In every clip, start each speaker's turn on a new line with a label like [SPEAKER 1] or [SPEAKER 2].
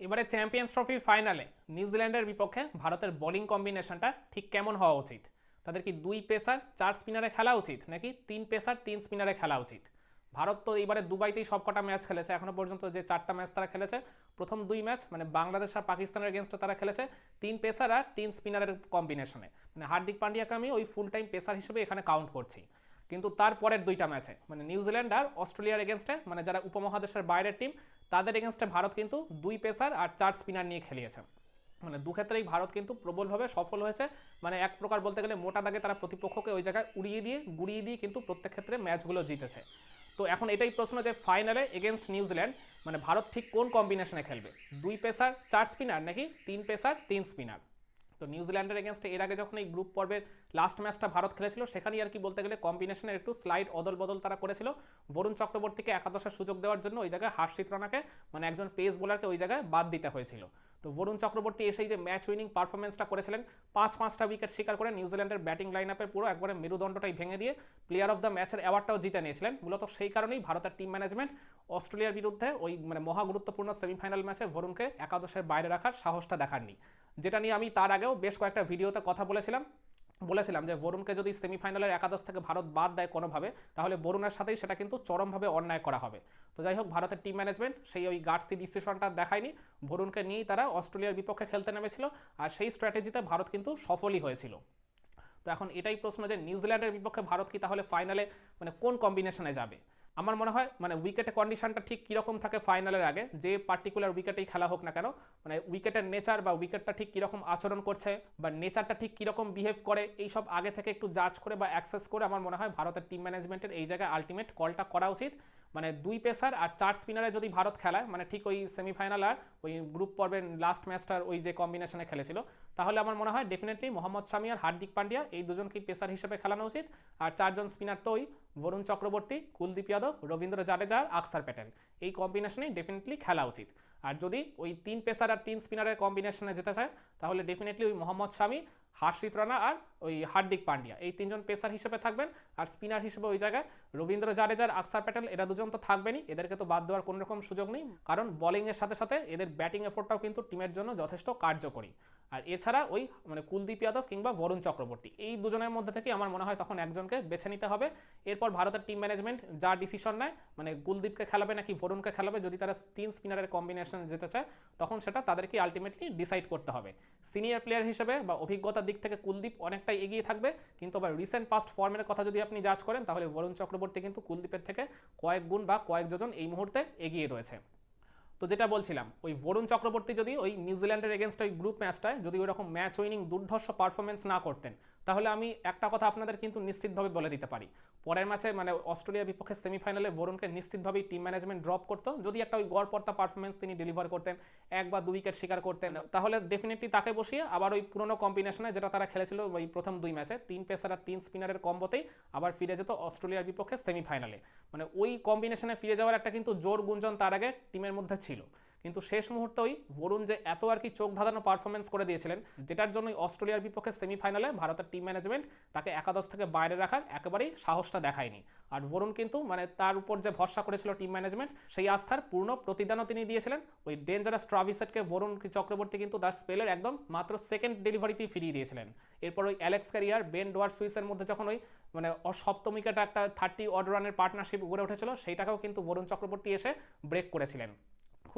[SPEAKER 1] এবারে চ্যাম্পিয়ন্স ট্রফির ফাইনালে নিউজিল্যান্ডের বিপক্ষে ভারতের বোলিং কম্বিনেশনটা ঠিক কেমন হওয়া উচিত? তাদের কি দুই পেসার, চার স্পিনারে খেলা উচিত, নাকি তিন পেসার, তিন স্পিনারে খেলা উচিত? ভারত তো এবারে দুবাইতেই সবকটা ম্যাচ খেলেছে, এখনও পর্যন্ত যে চারটা ম্যাচ তারা খেলেছে, প্রথম দুই ম্যাচ মানে বাংলাদেশ আর পাকিস্তানের এগেনস্টে তারা খেলেছে, তিন পেসার আর তিন স্পিনারের কম্বিনেশনে মানে হার্দিক পান্ডিয়াকে আমি ওই ফুল টাইম পেসার হিসেবে এখানে কাউন্ট করছি। কিন্তু তারপরের দুইটা ম্যাচে মানে নিউজিল্যান্ড আর অস্ট্রেলিয়ার এগেনস্টে মানে যারা উপমহাদেশের বাইরের টিম তাদের এগেনস্টে ভারত কিন্তু দুই পেসার আর চার স্পিনার নিয়ে খেলিয়েছে। মানে দু ক্ষেত্রেই ভারত কিন্তু প্রবলভাবে সফল হয়েছে। মানে এক প্রকার বলতে গেলে মোটা দাগে তারা প্রতিপক্ষকে ওই জায়গায় উড়িয়ে দিয়ে, গুড়িয়ে দিয়ে কিন্তু প্রত্যেক ক্ষেত্রে ম্যাচগুলো জিতেছে। তো এখন এটাই প্রশ্ন যে ফাইনালে এগেনস্ট নিউজিল্যান্ড মানে ভারত ঠিক কোন কম্বিনেশনে খেলবে? দুই পেসার, চার স্পিনার নাকি তিন পেসার, তিন স্পিনার তো নিউজিল্যান্ডের এগেনস্টে এর আগে যখন এই গ্রুপ পর্বের লাস্ট ম্যাচটা ভারত খেলেছিল, সেখানেই আর কি বলতে গেলে কম্বিনেশনের একটু স্লাইড অদল বদল তারা করেছিল। বরুণ চক্রবর্তীকে একাদশের সুযোগ দেওয়ার জন্য ওই জায়গায় হার্ষিত রানাকে মানে একজন পেস বোলারকে ওই জায়গায় বাদ দিতে হয়েছিল। তো বরুণ চক্রবর্তী এসেই যে ম্যাচ উইনিং পারফরমেন্সটা করেছিলেন, পাঁচ পাঁচটা উইকেট শিকার করে নিউজিল্যান্ডের ব্যাটিং লাইন আপের পুরো একবারে মেরুদণ্ডটাই ভেঙে দিয়ে প্লেয়ার অফ দ্য ম্যাচের অ্যাওয়ার্ডটাও জিতে নিয়েছিলেন। মূলত সেই কারণেই ভারতের টিম ম্যানেজমেন্ট অস্ট্রেলিয়ার বিরুদ্ধে ওই মানে মহা গুরুত্বপূর্ণ সেমিফাইনাল ম্যাচে বরুণকে একাদশের বাইরে রাখার সাহসটা দেখাননি। যেটা নিয়ে আমি তার আগেও বেশ কয়েকটা ভিডিওতে কথা বলেছিলাম। বলেছিলাম যে বরুণকে যদি সেমিফাইনালের একাদশ থেকে ভারত বাদ দেয় কোনোভাবে, তাহলে বরুণের সাথেই সেটা কিন্তু চরমভাবে অন্যায় করা হবে। তো যাই হোক, ভারতের টিম ম্যানেজমেন্ট সেই ওই গার্ডসি ডিসিশনটা দেখায়নি। বরুণকে নিয়েই তারা অস্ট্রেলিয়ার বিপক্ষে খেলতে নেমেছিল আর সেই স্ট্র্যাটেজিতে ভারত কিন্তু সফলই হয়েছিল। তো এখন এটাই প্রশ্ন যে নিউজিল্যান্ডের বিপক্ষে ভারত কি তাহলে ফাইনালে মানে কোন কম্বিনেশনে যাবে? আমার মনে হয় মানে উইকেটে কন্ডিশনটা ঠিক কীরকম থাকে ফাইনালের আগে, যে পার্টিকুলার উইকেটেই খেলা হোক না কেন মানে উইকেটের নেচার বা উইকেটটা ঠিক কীরকম আচরণ করছে বা নেচারটা ঠিক কীরকম বিহেভ করে, এই সব আগে থেকে একটু জাজ করে বা অ্যাক্সেস করে আমার মনে হয় ভারতের টিম ম্যানেজমেন্টের এই জায়গায় আলটিমেট কলটা করা উচিত। মানে দুই পেসার আর চার স্পিনারে যদি ভারত খেলায় মানে ঠিক ওই সেমিফাইনাল আর ওই গ্রুপ পর্বের লাস্ট ম্যাচটার ওই যে কম্বিনেশনে খেলেছিল, তাহলে আমার মনে হয় ডেফিনেটলি মোহাম্মদ শামি আর হার্দিক পান্ডিয়া এই দুজনকেই পেসার হিসেবে খেলানো উচিত। আর চারজন স্পিনার তো ওই বরুণ চক্রবর্তী কুলদীপ যাদব রবীন্দ্র জাডেজা আকসার প্যাটেল এই কম্বিনেশনেই ডেফিনেটলি খেলা উচিত। আর যদি ওই তিন পেসার আর তিন স্পিনারের কম্বিনেশনে যেতে চায়, তাহলে ডেফিনেটলি ওই মোহাম্মদ শামি, হার্ষিত রানা আর ওই হার্দিক পান্ডিয়া। এই তিনজন পেসার হিসেবে থাকবেন। আর স্পিনার হিসেবে ওই জায়গায় রবীন্দ্র জাডেজার আকসার প্যাটেল এরা দুজন তো থাকবেনই। এদেরকে তো বাদ দেওয়ার কোনো রকম সুযোগ নেই। কারণ বোলিংয়ের সাথে সাথে এদের ব্যাটিং এফোর্টটাও কিন্তু টিমের জন্য যথেষ্ট কার্যকরী। আর এছাড়া ওই মানে কুলদীপ যাদব কিংবা বরুণ চক্রবর্তী, এই দুজনের মধ্যে থেকে আমার মনে হয় তখন একজনকে বেছে নিতে হবে। এরপর ভারতের টিম ম্যানেজমেন্ট যা ডিসিশন নেয় মানে কুলদীপকে খেলাবে নাকি বরুণকে খেলাবে, যদি তারা তিন স্পিনারের কম্বিনেশন যেতে চায়, তখন সেটা তাদেরকে আলটিমেটলি ডিসাইড করতে হবে। সিনিয়র প্লেয়ার হিসেবে বা অভিজ্ঞতার দিক থেকে কুলদীপ অনেকটাই এগিয়ে থাকবে, কিন্তু আবার রিসেন্ট পাস্ট ফর্মের কথা যদি আপনি জাজ করেন, তাহলে বরুণ চক্রবর্তী কিন্তু কুলদীপের থেকে কয়েক গুণ বা কয়েক যোজন এই মুহূর্তে এগিয়ে রয়েছে। তো যেটা বলছিলাম, ওই বরুণ চক্রবর্তী যদি ওই নিউজিল্যান্ডের এগেনস্ট ওই গ্রুপ ম্যাচটায় যদি ওই রকম ম্যাচ উইনিং দুর্ধর্ষ পারফরমেন্স না করতেন তাহলে আমি একটা কথা আপনাদের কিন্তু নিশ্চিতভাবে বলে দিতে পারি। পরের ম্যাচে মানে অস্ট্রেলিয়ার বিপক্ষে সেমিফাইনালে বরুণকে নিশ্চিতভাবেই টিম ম্যানেজমেন্ট ড্রপ করতো। যদি একটা ওই গড়পর্তা পারফরমেন্স তিনি ডেলিভার করতেন, এক বা দু উইকেট শিকার করতেন, তাহলে ডেফিনেটলি তাকে বসিয়ে আবার ওই পুরনো কম্বিনেশনে যেটা তারা খেলেছিল ওই প্রথম দুই ম্যাচে, তিন পেসার আর তিন স্পিনারের কম্বোতেই আবার ফিরে যেত অস্ট্রেলিয়ার বিপক্ষে সেমিফাইনালে। মানে ওই কম্বিনেশনে ফিরে যাওয়ার একটা কিন্তু জোর গুঞ্জন তার আগে টিমের মধ্যে ছিল। কিন্তু শেষ মুহূর্তে ওই বরুণ যে এত আর কি চোখ ধাঁধানো পারফরমেন্স করে দিয়েছিলেন, যেটার জন্য অস্ট্রেলিয়ার বিপক্ষে সেমিফাইনালে ভারতের টিম ম্যানেজমেন্ট তাকে একাদশ থেকে বাইরে রাখার একেবারেই সাহসটা দেখায়নি। আর বরুণ কিন্তু মানে তার উপর যে ভরসা করেছিল টিম ম্যানেজমেন্ট সেই আস্থার পূর্ণ প্রতিদানও তিনি দিয়েছিলেন। ওই ডেঞ্জারাস ট্রাভিসেটকে বরুণ চক্রবর্তী কিন্তু তার স্পেলের একদম মাত্র সেকেন্ড ডেলিভারিতেই ফিরিয়ে দিয়েছিলেন। এরপর ওই অ্যালেক্স ক্যারিয়ার বেন ডোয়ার সুইসের মধ্যে যখন ওই মানে সপ্তম উইকেটে একটা থার্টি অড রানের পার্টনারশিপ গড়ে উঠেছিল, সেইটাকেও কিন্তু বরুণ চক্রবর্তী এসে ব্রেক করেছিলেন।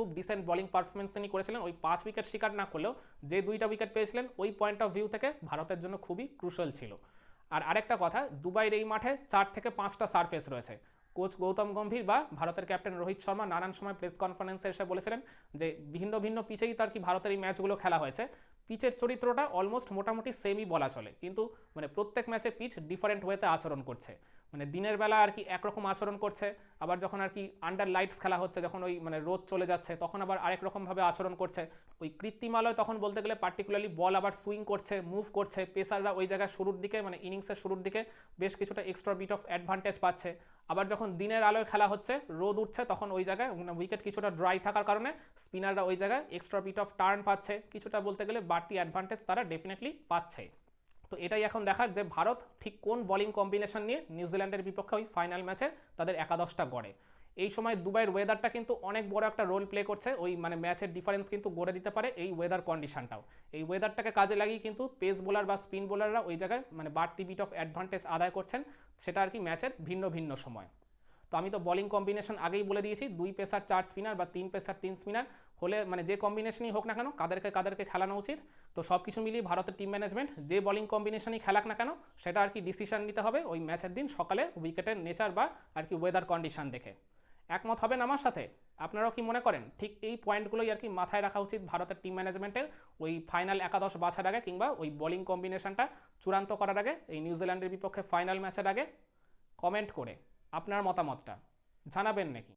[SPEAKER 1] খুব ডিসেন্ট বলিং পারফরমেন্স তিনি করেছিলেন। ওই পাঁচ উইকেট শিকার না করলেও যে দুইটা উইকেট পেয়েছিলেন, ওই পয়েন্ট অফ ভিউ থেকে ভারতের জন্য খুবই ক্রুশাল ছিল। আর আরেকটা কথা, দুবাইয়ের এই মাঠে চার থেকে পাঁচটা সারফেস রয়েছে। কোচ গৌতম গম্ভীর বা ভারতের ক্যাপ্টেন রোহিত শর্মা নানান সময় প্রেস কনফারেন্সে এসে বলেছিলেন যে ভিন্ন ভিন্ন পিচেই তার কি ভারতের এই ম্যাচগুলো খেলা হয়েছে। পিচের চরিত্রটা অলমোস্ট মোটামুটি সেমই বলা চলে। কিন্তু মানে প্রত্যেক ম্যাচে পিচ ডিফারেন্ট ওয়েতে আচরণ করছে। মানে দিনের বেলা আর কি একরকম আচরণ করছে, আবার যখন আর কি আন্ডার লাইটস খেলা হচ্ছে, যখন ওই মানে রোদ চলে যাচ্ছে, তখন আবার আরেক রকমভাবে আচরণ করছে। ওই কৃত্রিমালয় তখন বলতে গেলে পার্টিকুলারলি বল আবার সুইং করছে মুভ করছে পেসাররা ওই জায়গায় শুরুর দিকে মানে ইনিংসের শুরুর দিকে বেশ কিছুটা এক্সট্রা বিট অফ অ্যাডভান্টেজ পাচ্ছে। আবার যখন দিনের আলোয় খেলা হচ্ছে, রোদ উঠছে, তখন ওই জায়গায় উইকেট কিছুটা ড্রাই থাকার কারণে স্পিনাররা ওই জায়গায় এক্সট্রা বিট অফ টার্ন পাচ্ছে। কিছুটা বলতে গেলে বাড়তি অ্যাডভান্টেজ তারা ডেফিনেটলি পাচ্ছে। তো এটাই এখন দেখার যে ভারত ঠিক কোন বোলিং কম্বিনেশন নিয়ে নিউজিল্যান্ডের বিপক্ষে ওই ফাইনাল ম্যাচে তাদের একাদশটা গড়ে। এই সময় দুবাইয়ের ওয়েদারটা কিন্তু অনেক বড় একটা রোল প্লে করছে, ওই মানে ম্যাচের ডিফারেন্স কিন্তু গড়ে দিতে পারে এই ওয়েদার কন্ডিশনটাও এই ওয়েদারটাকে কাজে লাগিয়ে কিন্তু পেস বোলার বা স্পিন বোলাররা ওই জায়গায় মানে বাড়তি বিট অফ অ্যাডভান্টেজ আদায় করছেন, সেটা আর কি ম্যাচের ভিন্ন ভিন্ন সময়। তো আমি তো বোলিং কম্বিনেশন আগেই বলে দিয়েছি, দুই পেসার চার স্পিনার বা তিন পেসার তিন স্পিনার হলে মানে যে কম্বিনেশনই হোক না কেন, কাদেরকে কাদেরকে খেলানো উচিত। তো সব কিছু মিলিয়ে ভারতের টিম ম্যানেজমেন্ট যে বোলিং কম্বিনেশনই খেলাক না কেন, সেটা আর কি ডিসিশন নিতে হবে ওই ম্যাচের দিন সকালে উইকেটের নেচার বা আর কি ওয়েদার কন্ডিশন দেখে। একমত হবেন আমার সাথে? আপনারাও কি মনে করেন? ঠিক এই পয়েন্টগুলোই আর কি মাথায় রাখা উচিত ভারতের টিম ম্যানেজমেন্টের ওই ফাইনাল একাদশ বাছার আগে কিংবা ওই বোলিং কম্বিনেশনটা চূড়ান্ত করার আগে, এই নিউজিল্যান্ডের বিপক্ষে ফাইনাল ম্যাচের আগে কমেন্ট করে আপনার মতামতটা জানাবেন নাকি?